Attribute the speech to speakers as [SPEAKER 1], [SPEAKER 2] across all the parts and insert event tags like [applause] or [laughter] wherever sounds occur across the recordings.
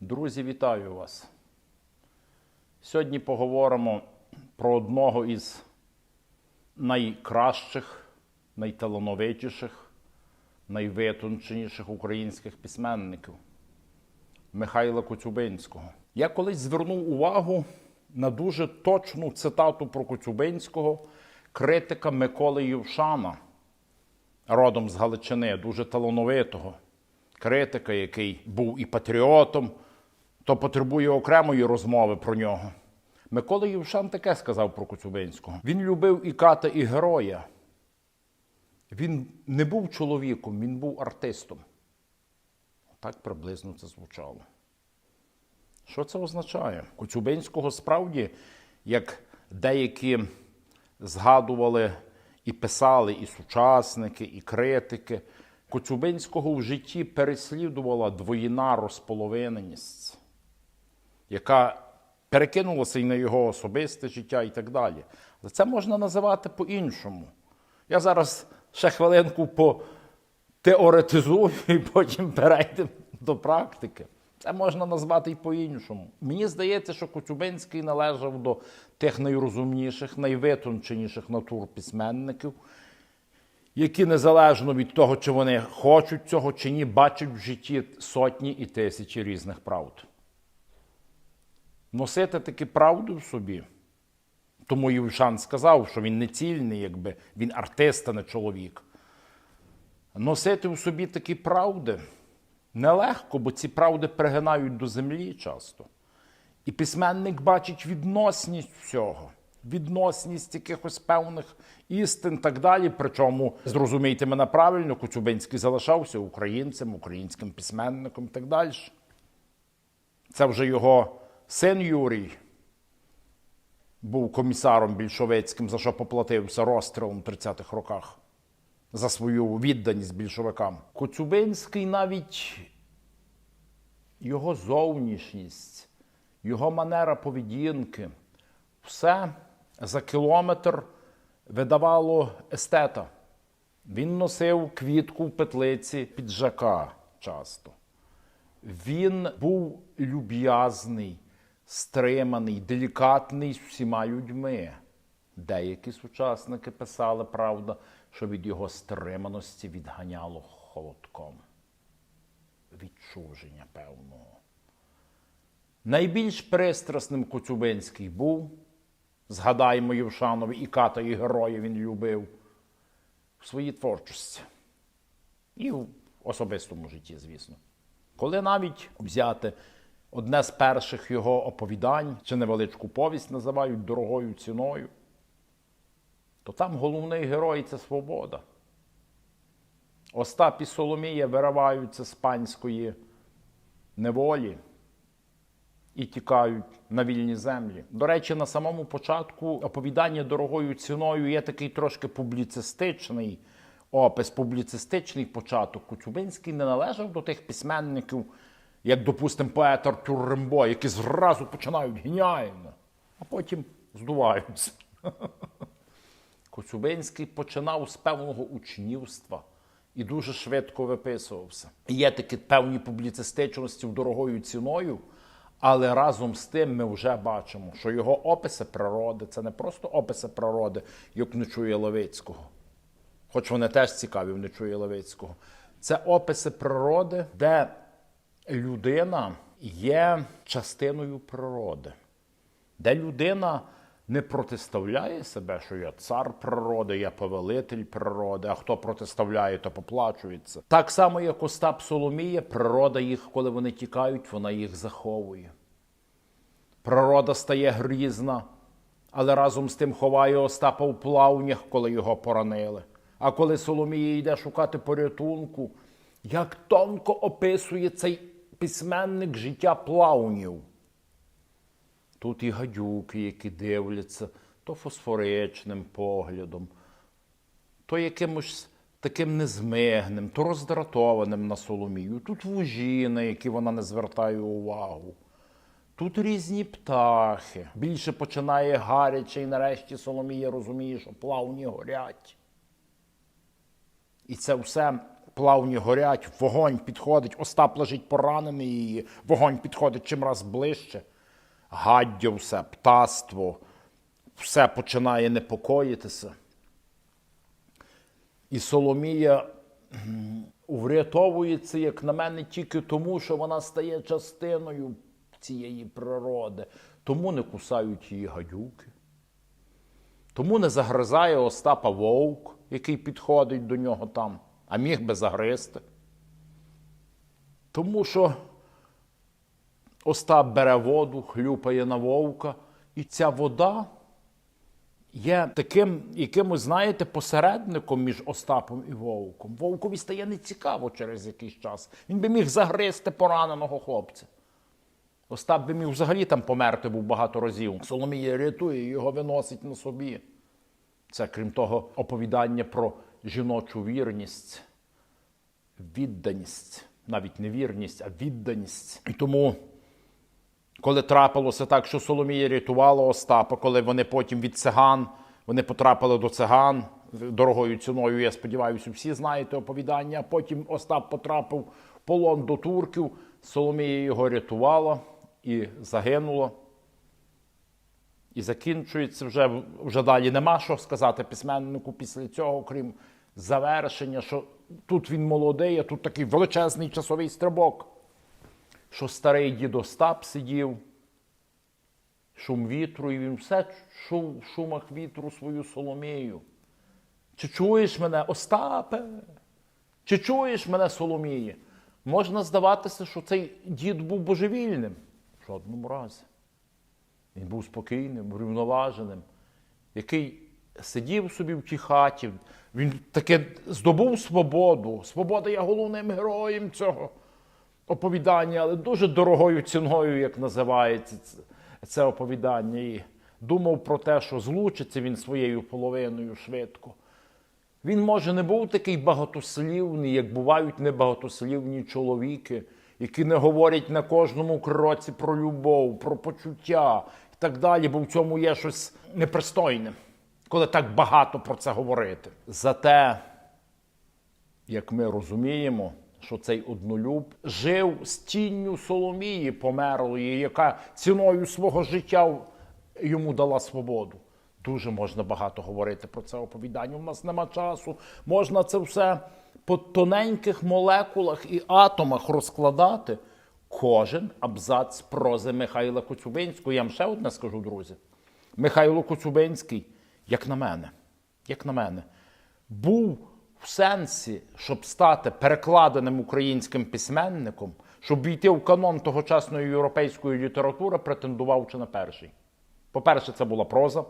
[SPEAKER 1] Друзі, вітаю вас. Сьогодні поговоримо про одного із найкращих, найталановитіших, найвитонченіших українських письменників Михайла Коцюбинського. Я колись звернув увагу на дуже точну цитату про Коцюбинського критика Миколи Євшана, родом з Галичини, дуже талановитого критика, який був і патріотом, то потребує окремої розмови про нього. Микола Євшан таке сказав про Коцюбинського. Він любив і ката, і героя. Він не був чоловіком, він був артистом. Так приблизно це звучало. Що це означає? Коцюбинського справді, як деякі згадували і писали і сучасники, і критики, Коцюбинського в житті переслідувала двоїна розполовиненість, яка перекинулася і на його особисте життя і так далі. Але це можна називати по-іншому. Я зараз ще хвилинку потеоретизую [laughs] і потім перейдемо до практики. Це можна назвати і по-іншому. Мені здається, що Коцюбинський належав до тих найрозумніших, найвитонченіших натур письменників, які незалежно від того, чи вони хочуть цього чи ні, бачать в житті сотні і тисячі різних правд. Носити таки правду в собі. Тому Євшан сказав, що він не цільний, якби він артист, а не чоловік. Носити в собі такі правди нелегко, бо ці правди пригинають до землі часто. І письменник бачить відносність всього, відносність якихось певних істин так далі. Причому, зрозумійте мене правильно, Коцюбинський залишався українцем, українським письменником і так далі. Це вже його син Юрій був комісаром більшовицьким, за що поплатився розстрілом в 30-х роках за свою відданість більшовикам. Коцюбинський навіть його зовнішність, його манера поведінки, все за кілометр видавало естета. Він носив квітку в петлиці піджака часто. Він був люб'язний, стриманий, делікатний з всіма людьми. Деякі сучасники писали, правда, що від його стриманості відганяло холодком. Відчуження певного. Найбільш пристрасним Коцюбинський був, згадаймо Євшанові, і ката, і героя він любив в своїй творчості. І в особистому житті, звісно. Коли навіть взяти одне з перших його оповідань чи невеличку повість називають дорогою ціною, то там головний герой це свобода. Остап і Соломія вириваються з панської неволі і тікають на вільні землі. До речі, на самому початку оповідання дорогою ціною є такий трошки публіцистичний опис, публіцистичний початок. Коцюбинський не належав до тих письменників, як, допустимо, Артур Рембо, які зразу починають геніально, а потім здуваються. [laughs] Коцюбинський починав з певного учнівства і дуже швидко виписувався. Є такі певні публіцистичності дорогою ціною, але разом з тим ми вже бачимо, що його описи природи це не просто описи природи, як не чує Левицького. Хоч вони теж цікаві, не чує Левицького. Це описи природи, де людина є частиною природи, де людина не протиставляє себе, що я цар природи, я повелитель природи, а хто протиставляє, то поплачується. Так само, як Остап Соломія, природа їх, коли вони тікають, вона їх заховує. Природа стає грізна, але разом з тим ховає Остапа в плавнях, коли його поранили. А коли Соломія йде шукати порятунку, як тонко описує цей письменник життя плавнів. Тут і гадюки, які дивляться то фосфоричним поглядом, то якимось таким незмигним, то роздратованим на Соломію. Тут вужі, на які вона не звертає увагу. Тут різні птахи. Більше починає гаряче, і нарешті Соломія розуміє, що плавні горять. І це все плавні горять, вогонь підходить, Остап лежить поранений, і вогонь підходить чимраз ближче. Гаддя все, птаство, все починає непокоїтися. І Соломія врятовується, як на мене, тільки тому, що вона стає частиною цієї природи. Тому не кусають її гадюки. Тому не загризає Остапа вовк, який підходить до нього там, а міг би загризти. Тому що Остап бере воду, хлюпає на вовка, і ця вода є таким якимось, знаєте, посередником між Остапом і Вовком. Вовкові стає нецікаво через якийсь час. Він би міг загризти пораненого хлопця. Остап би міг взагалі там померти був багато разів. Соломія рятує, його виносить на собі. Це, крім того, оповідання про жіночу вірність, відданість, навіть не вірність, а відданість. І тому, коли трапилося так, що Соломія рятувала Остапа, коли вони потім від циган, вони потрапили до циган дорогою ціною, я сподіваюся, всі знаєте оповідання. Потім Остап потрапив в полон до турків, Соломія його рятувала і загинула. І закінчується вже, вже далі нема що сказати письменнику після цього, крім завершення, що тут він молодий, а тут такий величезний часовий стрибок, що старий дід Остап сидів, шум вітру, і він все чув в шумах вітру свою Соломію. Чи чуєш мене, Остапе? Чи чуєш мене, Соломіє? Можна здаватися, що цей дід був божевільним. В жодному разі. Він був спокійним, врівноваженим, який сидів собі в тій хаті. Він таки здобув свободу. Свобода є головним героєм цього оповідання, але дуже дорогою ціною, як називається це оповідання. І думав про те, що злучиться він своєю половиною швидко. Він, може, не був такий багатослівний, як бувають небагатослівні чоловіки, які не говорять на кожному кроці про любов, про почуття так далі, бо в цьому є щось непристойне, коли так багато про це говорити. Зате, як ми розуміємо, що цей однолюб жив з тінню Соломії померлої, яка ціною свого життя йому дала свободу. Дуже можна багато говорити про це оповідання. У нас нема часу. Можна це все по тоненьких молекулах і атомах розкладати. Кожен абзац прози Михайла Коцюбинського. Я вам ще одне скажу, друзі. Михайло Коцюбинський, як на мене, як на мене, був в сенсі, щоб стати перекладеним українським письменником, щоб війти в канон тогочасної європейської літератури, претендував чи на перший. По-перше, це була проза.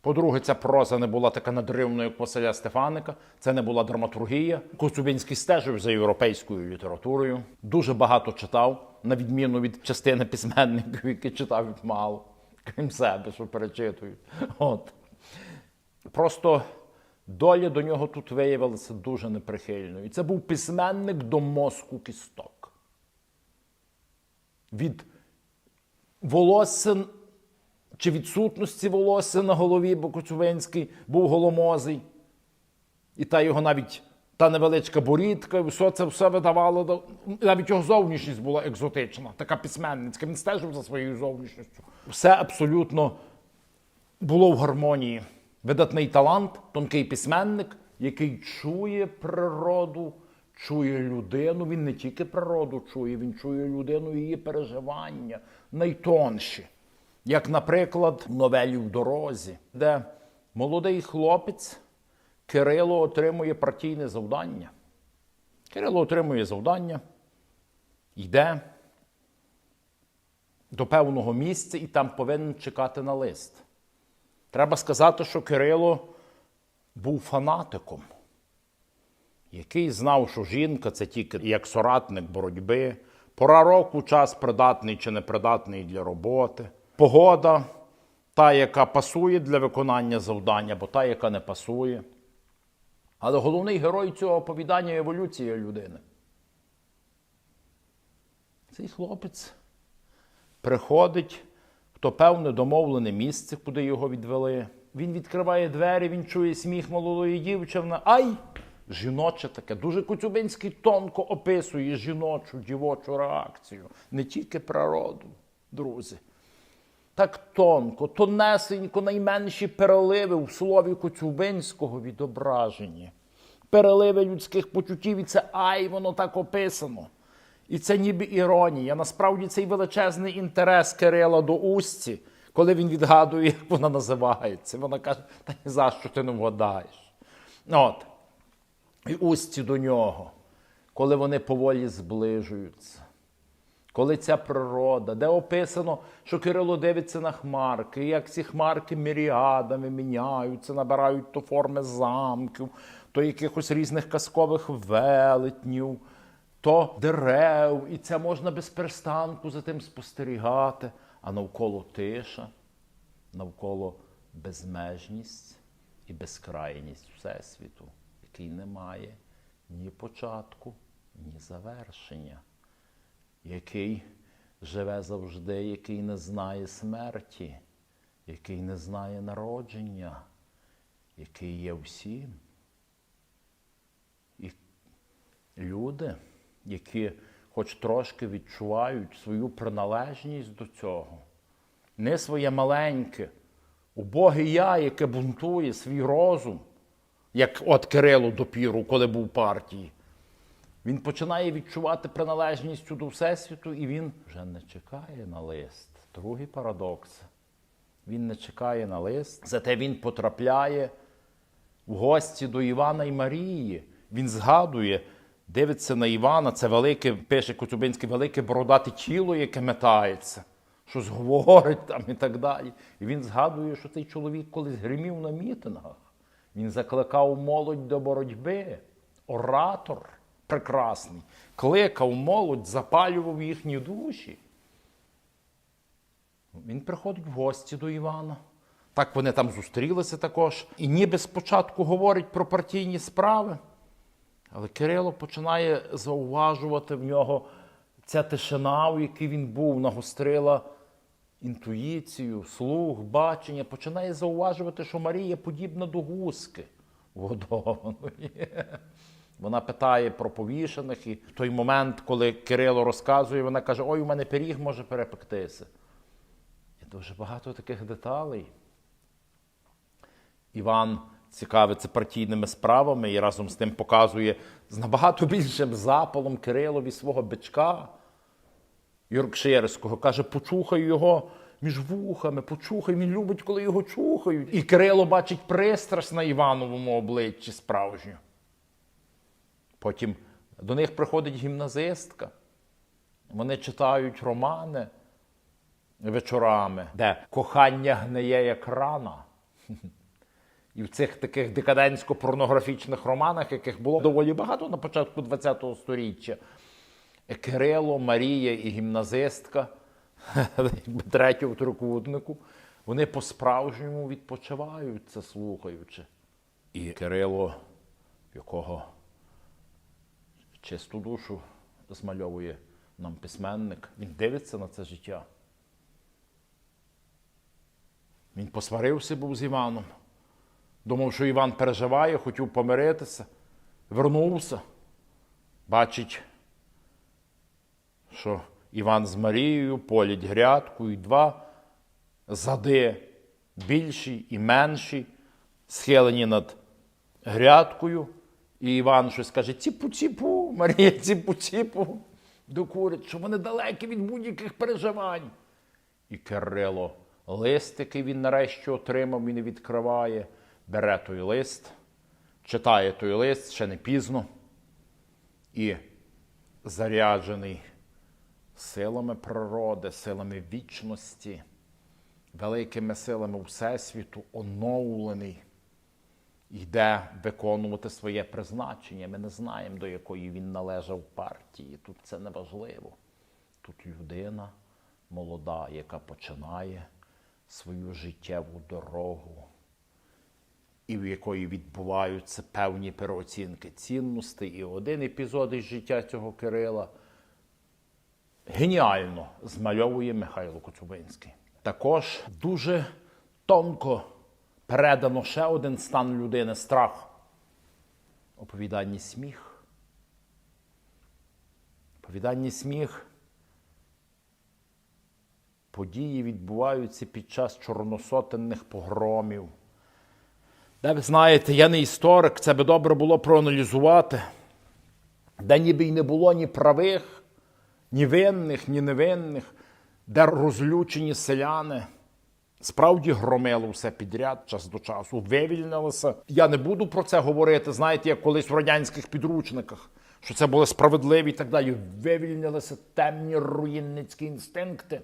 [SPEAKER 1] По-друге, ця проза не була така надривною, як Василя Стефаника. Це не була драматургія. Коцюбинський стежив за європейською літературою. Дуже багато читав, на відміну від частини письменників, які читають мало, крім себе, що перечитують. От. Просто доля до нього тут виявилася дуже неприхильною. І це був письменник до мозку кісток. Від волосин чи відсутності волосся на голові, бо Коцюбинський був голомозий. І та його навіть та невеличка борідка, все це все видавало. Навіть його зовнішність була екзотична, така письменницька. Він стежив за своєю зовнішністю. Все абсолютно було в гармонії. Видатний талант, тонкий письменник, який чує природу, чує людину. Він не тільки природу чує, він чує людину її переживання найтонші. Як, наприклад, в новелі в дорозі, де молодий хлопець Кирило отримує партійне завдання. Кирило отримує завдання, йде до певного місця і там повинен чекати на лист. Треба сказати, що Кирило був фанатиком, який знав, що жінка це тільки як соратник боротьби, пора року, час придатний чи непридатний для роботи, погода та, яка пасує для виконання завдання, або та, яка не пасує. Але головний герой цього оповідання еволюція людини. Цей хлопець приходить в то певне домовлене місце, куди його відвели. Він відкриває двері, він чує сміх молодої дівчини. Ай! жіноче таке. Дуже Коцюбинський тонко описує жіночу дівочу реакцію, не тільки природу, друзі. Так тонко, тонесенько, найменші переливи в слові Коцюбинського відображені. Переливи людських почуттів, і це ай, воно так описано. І це ніби іронія. Насправді цей величезний інтерес Кирила до Усті, коли він відгадує, як вона називається. Вона каже, та ні за що ти не вгадаєш. От. І Усті до нього, коли вони поволі зближуються. Коли ця природа, де описано, що Кирило дивиться на хмарки, як ці хмарки міріадами міняються, набирають то форми замків, то якихось різних казкових велетнів, то дерев, і це можна без перестанку за тим спостерігати, а навколо тиша, навколо безмежність і безкрайність Всесвіту, який не має ні початку, ні завершення який живе завжди, який не знає смерті, який не знає народження, який є всім. І люди, які хоч трошки відчувають свою приналежність до цього, не своє маленьке, убоге я, яке бунтує свій розум, як от Кирило допіру, коли був партії. Він починає відчувати приналежність до Всесвіту, і він вже не чекає на лист. Другий парадокс. Він не чекає на лист, зате він потрапляє в гості до Івана і Марії. Він згадує, дивиться на Івана, це велике, пише Коцюбинське, велике бородате тіло, яке метається, щось говорить там і так далі. І він згадує, що цей чоловік колись гримів на мітингах. Він закликав молодь до боротьби, оратор прекрасний, кликав молодь, запалював їхні душі. Він приходить в гості до Івана. Так вони там зустрілися також. І ніби спочатку говорить про партійні справи, але Кирило починає зауважувати в нього ця тишина, у якій він був, нагострила інтуїцію, слух, бачення, починає зауважувати, що Марія подібна до гуски годованої. Вона питає про повішених, і в той момент, коли Кирило розказує, вона каже: Ой, у мене пиріг може перепектися. І дуже багато таких деталей. Іван цікавиться партійними справами і разом з тим показує з набагато більшим запалом Кирилові свого бичка Йоркширського. Каже, почухай його між вухами, почухай, він любить, коли його чухають. І Кирило бачить пристрасть на Івановому обличчі справжню. Потім до них приходить гімназистка. Вони читають романи вечорами, де кохання гниє як рана. І в цих таких декадентсько-порнографічних романах, яких було доволі багато на початку ХХ століття, Кирило, Марія і гімназистка [laughs] третього трикутнику, вони по-справжньому відпочивають це слухаючи. І Кирило, якого чисту душу змальовує нам письменник. Він дивиться на це життя. Він посварився був з Іваном. Думав, що Іван переживає, хотів помиритися, вернувся. Бачить, що Іван з Марією полять грядку і два зади більші і менші, схилені над грядкою. І Іван щось каже: ціпу-ціпу, Марія, ціпу-ціпу, докурить, що вони далекі від будь-яких переживань. І Кирило лист, який він нарешті отримав не відкриває, бере той лист, читає той лист ще не пізно. І заряджений силами природи, силами вічності, великими силами Всесвіту, оновлений йде виконувати своє призначення. Ми не знаємо, до якої він належав партії. Тут це не важливо. Тут людина молода, яка починає свою життєву дорогу, і в якої відбуваються певні переоцінки цінностей. І один епізод із життя цього Кирила геніально змальовує Михайло Коцюбинський. Також дуже тонко передано ще один стан людини страх. оповіданні сміх. Оповіданні сміх. Події відбуваються під час чорносотенних погромів. Де ви знаєте, я не історик, це би добре було проаналізувати, де ніби й не було ні правих, ні винних, ні невинних, де розлючені селяни справді громили все підряд час до часу, вивільнилися. Я не буду про це говорити, знаєте, як колись в радянських підручниках, що це були справедливі і так далі. Вивільнилися темні руїнницькі інстинкти.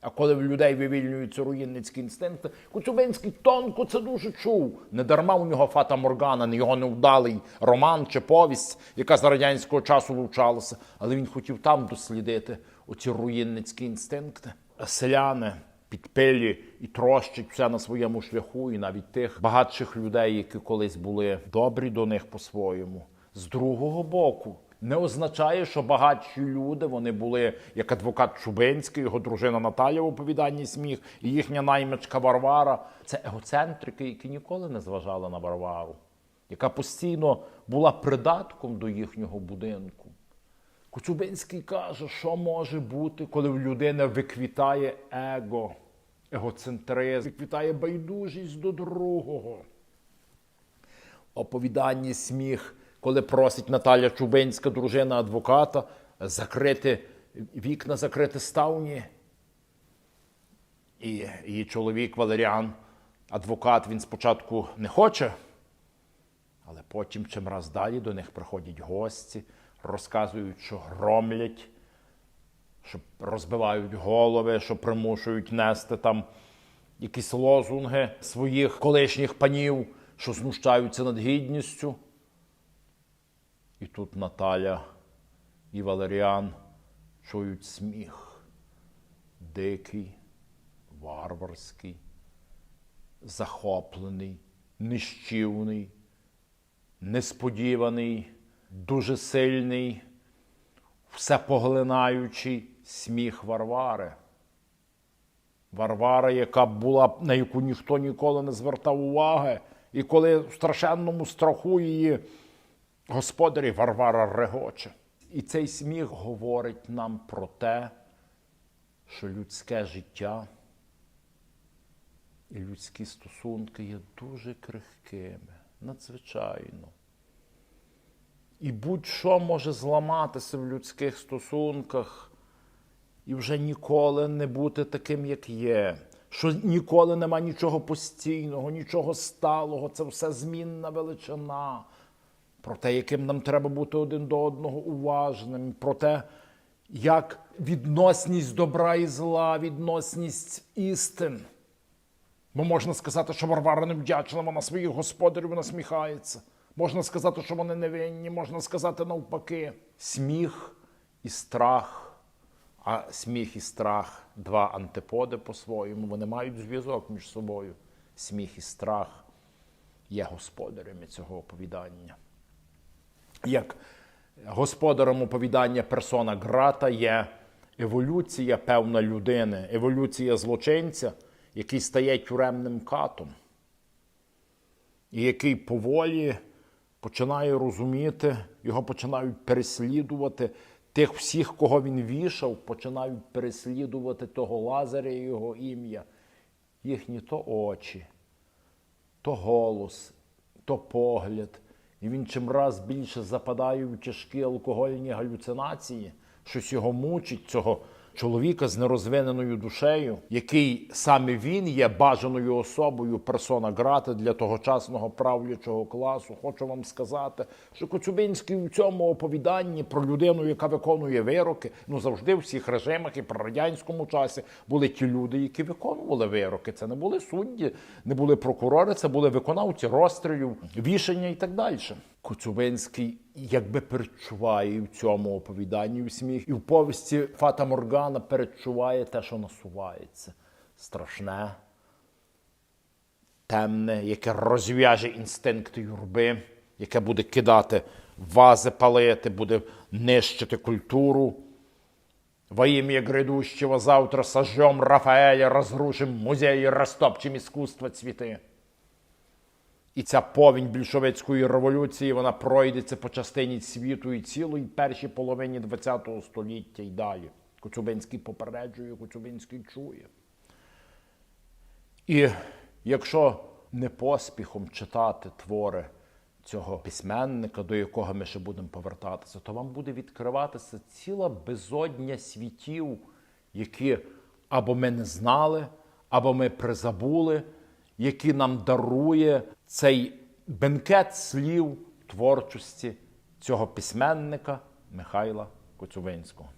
[SPEAKER 1] А коли в людей вивільнюються руїнницькі інстинкти, Коцюбинський тонко це дуже чув. Не дарма у нього Фата Моргана, не його невдалий роман чи повість, яка з радянського часу вивчалася. Але він хотів там дослідити оці руїнницькі інстинкти. Селяни підпилі і трощать все на своєму шляху, і навіть тих багатших людей, які колись були добрі до них по-своєму. З другого боку, не означає, що багатші люди вони були як адвокат Чубинський, його дружина Наталя в оповіданні сміх, і їхня наймичка Варвара. Це егоцентрики, які ніколи не зважали на Варвару, яка постійно була придатком до їхнього будинку. Коцюбинський каже, що може бути, коли в людини виквітає его, егоцентризм, виквітає байдужість до другого. Оповідання сміх, коли просить Наталя Чубинська, дружина адвоката, закрити вікна, закрити ставні. І її чоловік Валеріан, адвокат, він спочатку не хоче, але потім чим раз далі до них приходять гості, розказують, що громлять, що розбивають голови, що примушують нести там якісь лозунги своїх колишніх панів, що знущаються над гідністю. І тут Наталя і Валеріан чують сміх, дикий, варварський, захоплений, нищівний, несподіваний, дуже сильний, всепоглинаючий сміх Варвари. Варвара, яка була, на яку ніхто ніколи не звертав уваги, і коли в страшенному страху її господарі Варвара регоче. І цей сміх говорить нам про те, що людське життя і людські стосунки є дуже крихкими, надзвичайно. І будь-що може зламатися в людських стосунках і вже ніколи не бути таким, як є. Що ніколи нема нічого постійного, нічого сталого, це все змінна величина. Про те, яким нам треба бути один до одного уважним, про те, як відносність добра і зла, відносність істин. Бо можна сказати, що Варвара невдячна, вона своїх господарів насміхається. Можна сказати, що вони невинні, можна сказати навпаки. Сміх і страх. А сміх і страх два антиподи по-своєму. Вони мають зв'язок між собою. Сміх і страх є господарями цього оповідання. Як господарем оповідання персона Грата є еволюція певна людини, еволюція злочинця, який стає тюремним катом, і який поволі починає розуміти, його починають переслідувати. Тих всіх, кого він вішав, починають переслідувати того Лазаря і його ім'я. Їхні то очі, то голос, то погляд. І він чимраз більше западає в тяжкі алкогольні галюцинації, щось його мучить, цього чоловіка з нерозвиненою душею, який саме він є бажаною особою персона грати для тогочасного правлячого класу. Хочу вам сказати, що Коцюбинський у цьому оповіданні про людину, яка виконує вироки, ну завжди в всіх режимах і при радянському часі були ті люди, які виконували вироки. Це не були судді, не були прокурори, це були виконавці розстрілів, вішання і так далі. Коцюбинський якби передчуває і в цьому оповіданні в сміх, і в повісті Фата Моргана передчуває те, що насувається. Страшне, темне, яке розв'яже інстинкти юрби, яке буде кидати вази палити, буде нищити культуру. Во имя грядущего завтра сожжем Рафаэля, разрушим музеи, растопчем искусство цветы. І ця повінь більшовицької революції вона пройдеться по частині світу і цілої першій половині ХХ століття і далі. Коцюбинський попереджує, Коцюбинський чує. І якщо не поспіхом читати твори цього письменника, до якого ми ще будемо повертатися, то вам буде відкриватися ціла безодня світів, які або ми не знали, або ми призабули, які нам дарує цей бенкет слів творчості цього письменника Михайла Коцюбинського.